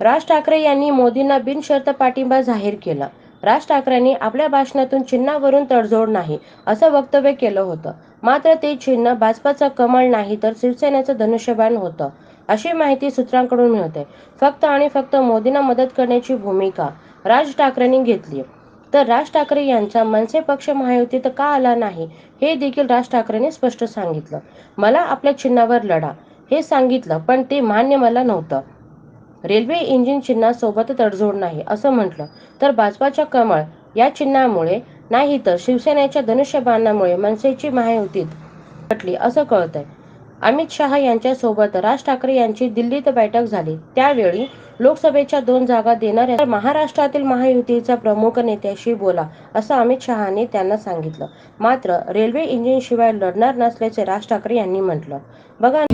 राज ठाकरे यांनी मोदींना बिनशर्त पाठिंबा जाहीर केला. राज ठाकरेंनी आपल्या भाषणातून चिन्हावरून तडजोड नाही असं वक्तव्य केलं होतं. मात्र ते चिन्ह भाजपाचं कमळ नाही तर शिवसेनेचं धनुष्यबाण होतं अशी माहिती सूत्रांकडून मिळते. फक्त आणि फक्त मोदींना मदत करण्याची भूमिका राज ठाकरेंनी घेतली तर राज ठाकरे यांचा मनसे पक्ष महायुतीत का आला नाही हे देखील राज ठाकरेंनी स्पष्ट सांगितलं. मला आपल्या चिन्हावर लढा हे सांगितलं पण ते मान्य मला नव्हतं. रेल्वे इंजिन चिन्हासोबत तडजोड नाही असं म्हटलं. तर भाजपाच्या कमळ या चिन्हामुळे नाही तर शिवसेनेच्या धनुष्यबाणामुळे मनसेची महायुतीत पटली असं कळतंय. अमित शहा यांच्यासोबत राज ठाकरे यांची दिल्लीत बैठक झाली. त्यावेळी लोकसभेच्या दोन जागा देणाऱ्या महाराष्ट्रातील महायुतीच्या प्रमुख नेत्याशी बोला असं अमित शहाने त्यांना सांगितलं. मात्र रेल्वे इंजिनशिवाय लढणार नसल्याचे राज ठाकरे यांनी म्हटलं. बघा